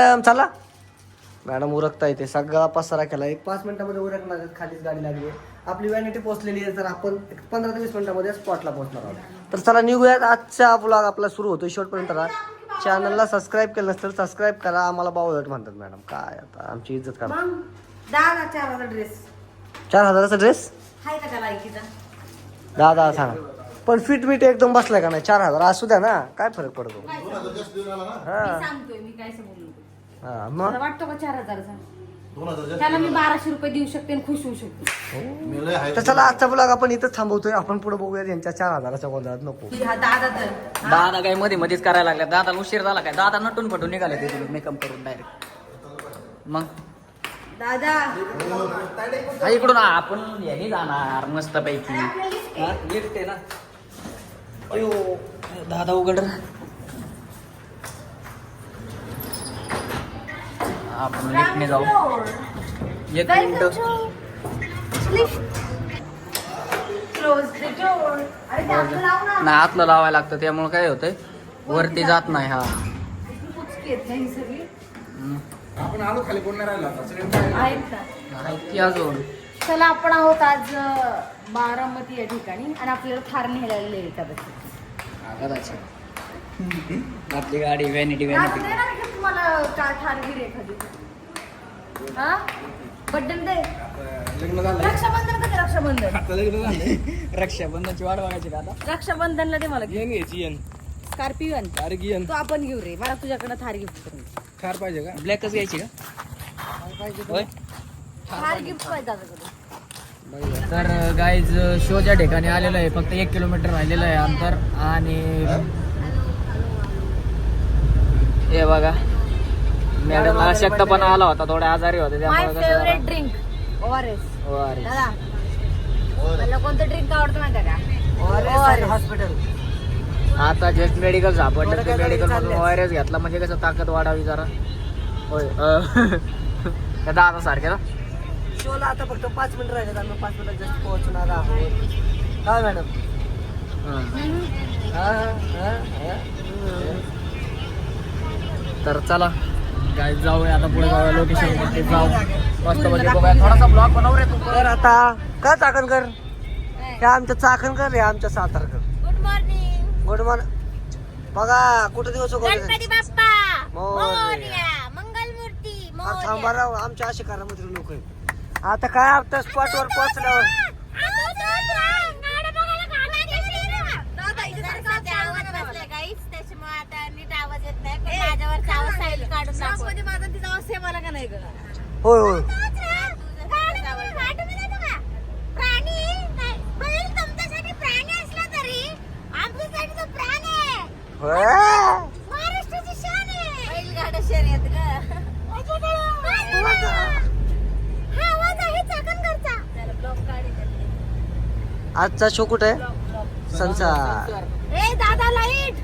Madam चला. Madam उरकता येते सगळा पसारा केला. एक पाच मिनिटामध्ये उरकणार. खालीच गाडी लागली आहे. आपली व्हॅनिटी पोहोचलेली आहे. तर आपण एक पंधरा ते वीस मिनिटामध्ये स्पॉटला पोहोचणार आहोत. तर चला निघूयात. आजचा ब्लॉग आपला सुरू होतो. शेवटपर्यंत राहा. चॅनलला सबस्क्राईब केलं नसेल सबस्क्राईब करा. आम्हाला बावळट म्हणतात मॅडम. काय आता? आमची इज्जत करा दहा चार हजार ड्रेस चार हजाराचा ड्रेस दहा दहा सांगा. पण फिट मीट एकदम बसलाय का नाही? चार हजार. असू द्या ना. काय फरक पडतो? हा. मी हा मला मग? वाटतो का चार हजारचा. त्याला मी बाराशे रुपये देऊ शकते आणि खुश होऊ शकते. तर चला आजचा ब्लॉग आपण इथंच थांबवतोय. आपण पुढे बघूया यांच्या चार हजाराच्या गोंधळात नको. हा दादा तर. दादा काय मध्ये मध्येच करायला लागल्या. दादाला उशीर झाला काय? दादा नटून पटून निघाले ते मेकअप करून डायरेक्ट मग? दादा. हा, इकडून आपण याने जाणार मस्त पैकी लिफ्ट आहे ना. अयो दादा उघड. रे. आपण लिफ्टने जाऊ. एक मिनिट. क्लोज द डोर अरे ते आपलं लाव ना. नाही आतलं लावायला लागतं त्यामुळे काय होतंय? वरती जात नाही हा. अजून. चला आपण आहोत आज बारामती या ठिकाणी आणि आपल्याला थार न्यायला कदाचित आपली गाडी व्हॅनिटी व्हॅनिटी तुम्हाला काय थार गिर एखादी. हा? बड्डन दे. रक्षाबंधन कधी रक्षाबंधन? रक्षाबंधनची वाट बघायची का आता? रक्षाबंधनला दे मला स्कॉर्पिओन तो आपण घेऊ रे. मला तुझ्याकडनं थार गिफ्ट करून कार पाहिजे का? ब्लॅकच घ्यायची का? होय? थार गिफ्ट पाहिजे. तर गाईज शोच्या ठिकाणी आलेलं आहे फक्त एक किलोमीटर राहिलेलं आहे अंतर आणि हे बघा. मॅडम अशक्त पण आला होता थोडा आजारी होते माय त्यामुळे favourite drink O R S हो, अरे. दादा मला कोणतं ड्रिंक आवडतं माहिती हॉस्पिटल आता जस्ट मेडिकल सापडलं ते मेडिकल मधून. वायरस घेतला म्हणजे कसं ताकद वाढावी जरा. होय अं, त्या दादा सारखे ना शोला आता फक्त पाच मिनिटं राहिले आम्ही पाच मिनिटात जस्ट पोहोचणार आहोत. काय मॅडम? हं. हा, हा, हा. तर चला. काय जाऊया आता पुढे जाऊया लोकेशनमध्ये जाऊ. मस्त थोडासा ब्लॉग बनव रे तू तर आता का चाकणकर हे आमच्या चाकणकर हे आमच्या सातारकर गुड मॉर्निंग गुड मॉर्निंग बघा कुठे दिवस गणपती बाप्पा. मोरया. मोरया. मंगलमूर्ती. अरे थांबा राव आमच्या असे करामध्ये लोक आहेत. आता काय आपल्या स्पॉट वर पोहोचल्यावर त्याच्यामुळे आता नीट आवाज येत नाही पण माझ्यावरचा आवाज साईल काढून दाखव. माझा तिचा आवाज सेम आला का नाही गं? होय होय होय. बैलगाडा शर्यत गं. त्याला block काढ इकडे. आजचा शो कुठे? आहे संसार. ए दादा लाइट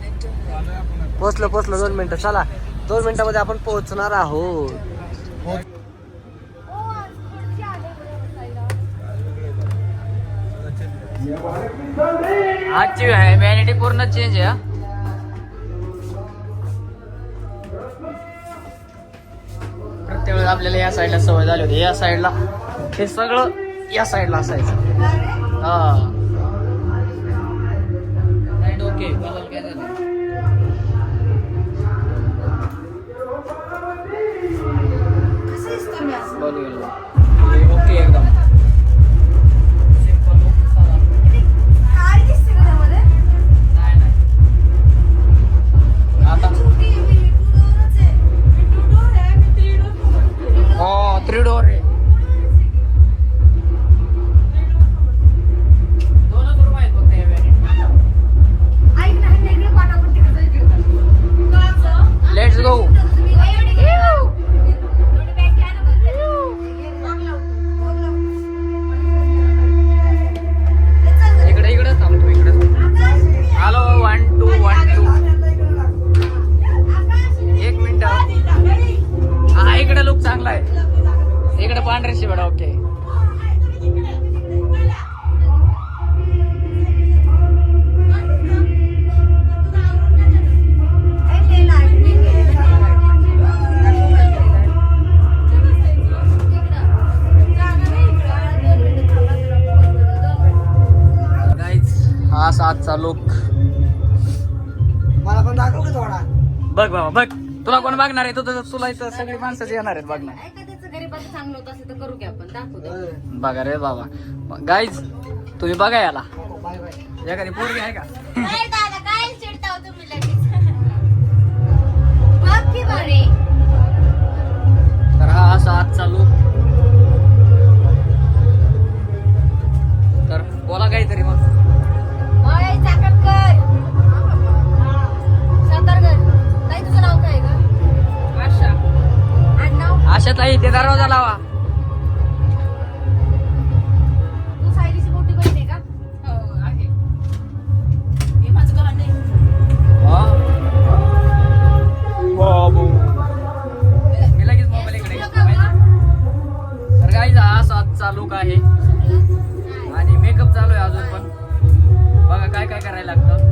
पोहोचलो पोहोचलो. दोन मिनिटं. चला. दोन मिनिटामध्ये आपण पोहोचणार आहोत. आजची व्हॅनिटी पूर्ण चेंज आहे. प्रत्येक वेळेस आपल्याला या साईडला सवय झाली होती. या साईडला हे सगळं या साईडला असायचं. हा. काय झालं? बघ बाबा बघ. तुला कोण बघणार आहे? तुझं तुला इथं सगळी माणसाचे येणार आहेत बघणार. एखाद्याचं गरीबाचं चांगलं होत असेल तर करू की आपण. दाखवतो बघा रे बाबा. गाईज तुम्ही बघा याला. Bye bye. एखादी पोरगी आहे का? काय दादा काय चिडताव तुम्ही लगेच? बघ की बरे. तर हा असा आजचा लोक तर बोला काहीतरी मग. आशा ताई ते दरवाजा लावा. तू सायलीची मोठी बहीण आहे का? हो आहे. हे माझं घर नाही मी लगेच मोबाईल इकडे तर काही हा असा आजचा लोक आहे. आणि मेकअप चालू आहे अजून पण. बघा काय काय करायला लागतं.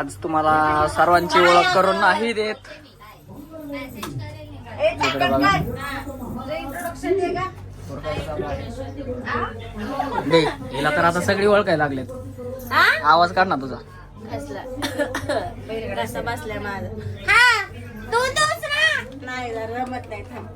आज तुम्हाला सर्वांची ओळख करून नाही देत. दे हिला तर आता सगळी ओळखायला लागलेत. आवाज काढ ना तुझा. बसल्या माझ नाही रमत नाही थांब.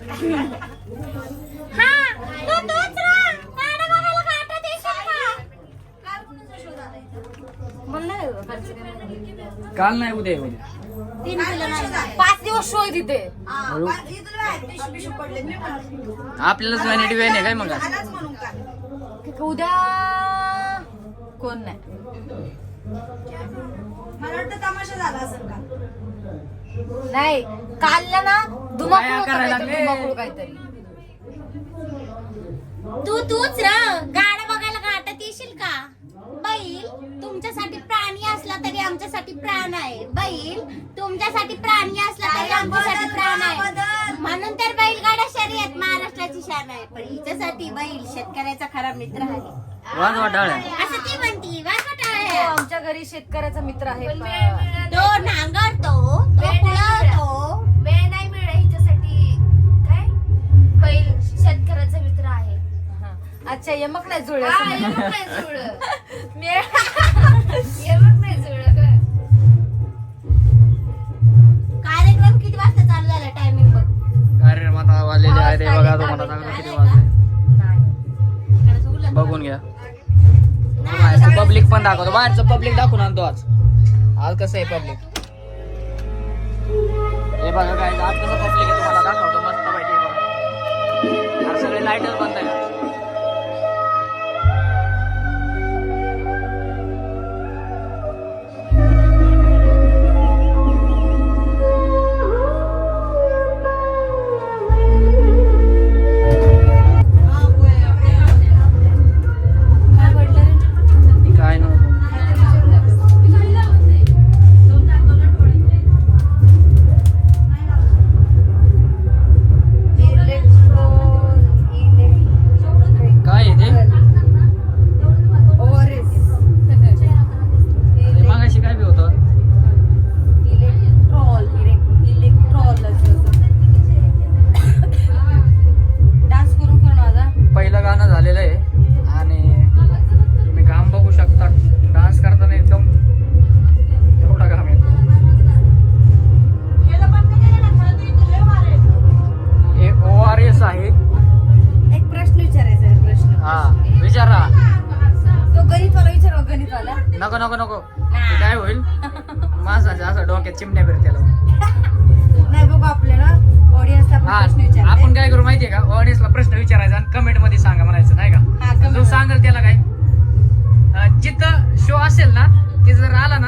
काल नाही उद्या आहे उद्या. तीन पाच दिवस तिथे. आपल्यालाच व्हॅनिटी व्हॅन आहे काय मग आज? उद्या कोण नाही. मला वाटतं तमाशा झाला असेल का नाही कालला ना धुमाकूळ होतं करायला काहीतरी, लागले? धुमाकूळ काहीतरी. तू तूच र गाणं बैल तुमच्यासाठी प्राणी असला तरी आमच्यासाठी प्राण आहे. बैल तुमच्यासाठी प्राणी असला तरी आमच्यासाठी प्राण आहे. म्हणून तर बैलगाडा शर्यत महाराष्ट्राची शान आहे. पण हिच्यासाठी बैल शेतकऱ्याचा खरा मित्र आहे. असं ती म्हणती आहे. आमच्या घरी शेतकऱ्याचा मित्र आहे. तो नांगरतो तो कुळवतो वेळ नाही मिळत हिच्यासाठी. काय? बैल शेतकऱ्याचा मित्र आहे. हा. अच्छा यमक नाही जुळलं हा, असं. एवढं नाही जुळलं. मी- एवढं नाही जुळलं गं. कार्यक्रम किती वाजता चालू झाला टायमिंग बघ? कार्यक्रम आता वाजलेले आहे ते बघा तुम्हाला चांगलं किती वाजले. बघून घ्या. पब्लिक पण दाखवतो. बाहेरचं पब्लिक दाखवून आणतो आज. आज कसं आहे पब्लिक हे बघा काय आज कसं पब्लिक आहे तुम्हाला दाखवतो. मस्त पाहिजे बघा. आज सगळे लाईटच बंद आहे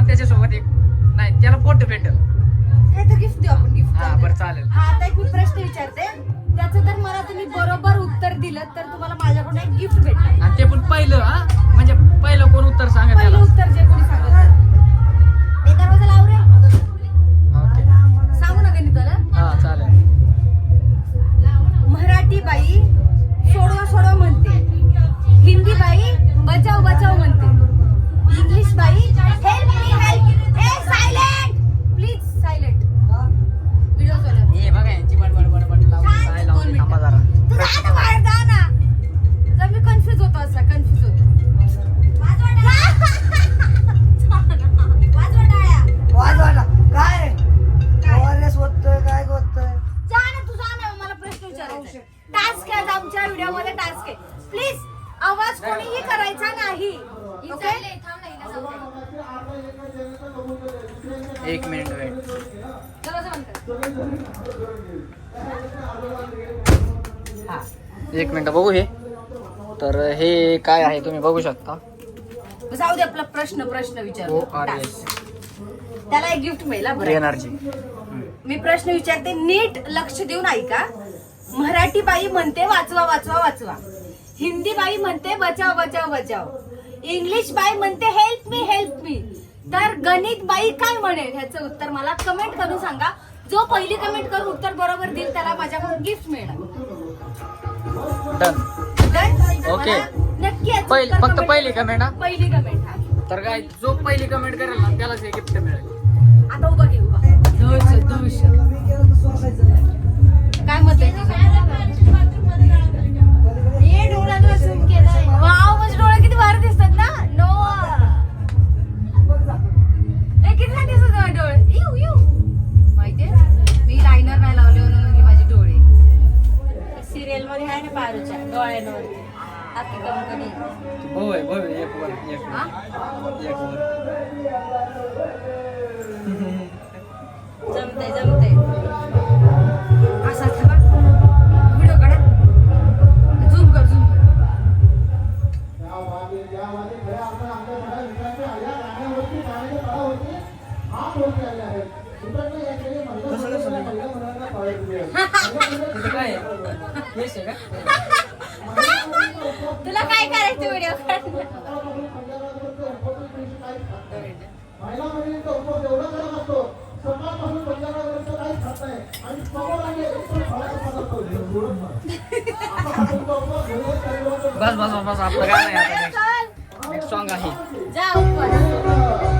त्याच्यासोबत एक नाही त्याला फोटो भेटेल. गिफ्ट देऊ आपण गिफ्ट हा बरं चालेल. बघू हे. तर हे काय आहे तुम्ही बघू शकता. जाऊ दे आपला प्रश्न प्रश्न विचार. O R S. त्याला एक गिफ्ट मिळेल हा बरं. एनर्जी मी प्रश्न विचारते नीट लक्ष देऊन ऐका. मराठी बाई म्हणते वाचवा वाचवा वाचवा. हिंदी बाई म्हणते बचाव बचाव बचाव. इंग्लिश बाई म्हणते हेल्प मी हेल्प मी तर गणित बाई काय म्हणेल? ह्याचं उत्तर मला कमेंट करून सांगा. जो पहिली कमेंट करून उत्तर बरोबर देईल त्याला माझ्याकडून गिफ्ट मिळणार. डन याचं पहिली फक्त पहिली. कमेंट हा? पहिली कमेंट हा. तर काय जो पहिली कमेंट करेल ना त्यालाच हे गिफ्ट मिळेल. आता उभा घे उभा. दोष दोष काय मत आहे डोळे किती भारी दिसतात ना? नो पारूच्या डोळ्यांवरती हाती कंपनी भाऊ आहे भाऊ आहे, एक वर एक हा? वर एक बस बस बस आपलं काय नाही नेक्स्ट सॉन्ग आहे.